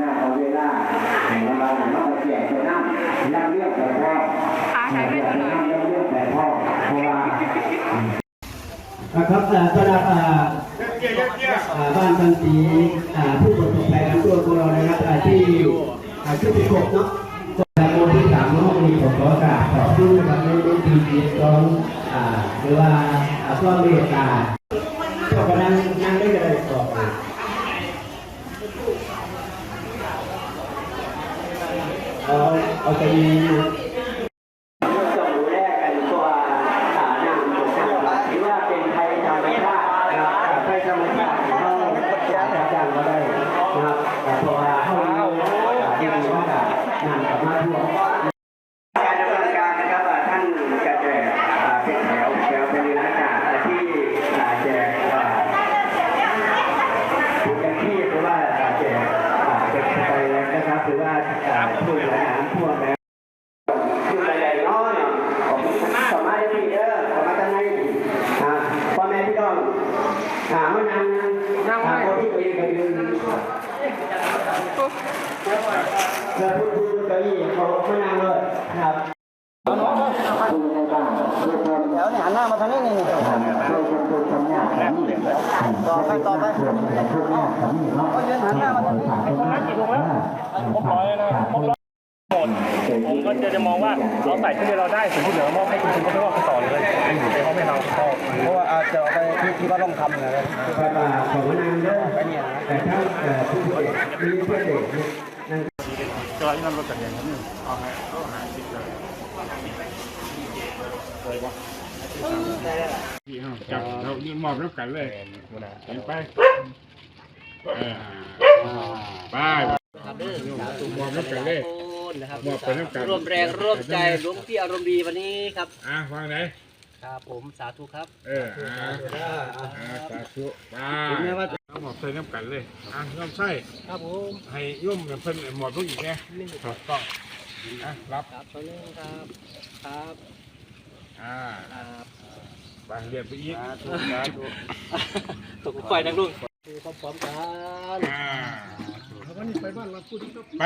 น้าเอาเวลาเราเราแจกไปนั่งนั่งเรียกแต่พ่อนั่งเรียกแต่พ่อเพราะว่านะครับสำหรับอ่าบ้านทันสีผู้ประสบภัยน้ำท่วมของเรานะครับที่อ่าชุดที่หกเนาะ หรือว่าอ่าความเมตตาก็กำลังนั่งได้กันเลยต่อไปเอาเอาไป ครับหรือว่าผู้บริหารทั่วไปคือใหญ่ๆน้อยผมสามารถได้ดีเด้อสามารถทำให้อ่าพ่อแม่พี่น้องอ่ามานั่งนั่งอ่าคนที่ตัวเองก็ยืนเพื่อพูดพูดเก้าอี้เขามานั่งเลยครับคุณในบ้านทุกคนเดี๋ยวเนี่ยหันหน้ามาทางนี้นี่นี่ช่วยกันทุกคนเนี่ยทำนี่ต่อไปต่อไปช่วยกันทุกเนี่ยทำนี่เนาะก็ยืนหันหน้ามาทางนี้ผม ร้อยนะผมร้อยหมดผมก็จะจะมองว่าเราใส่ที่เราได้สิ่งที่เหลือมอบให้คุณคุณก็ไม่ว่าต่อเลยแต่เขาไม่เราเพราะว่าอาจจะเอาไปที่ที่ว่าต้องทำนะครับขอมานั่งเด้อแต่ถ้าผู้เด็กมีเพื่อนเด็กนั่งจอยนั่นรถจักรยานนี่เอาให้เอาหาสิบเลยจับเรายืนมอบแล้วกันเลยเห็นไป เออไปมอบแล้วกันเลยนะครับมอบไปแล้วกันร่วมแรงร่วมใจหลวงพี่อารมณ์ดีวันนี้ครับอะวางไหนครับผมสาธุครับ เอออ่าอ่าสาธุไปเอาหมอบใส่น้ำกันเลยอะน้ำใส่ครับผมให้ย่อมกับเพิ่นหมดพวกอีกไงถูกต้องอะรับครับตัวนึงครับครับอ่าครับไปเรียนไปอีกตกไฟนักลุงพร้อมๆกันอ่า ไป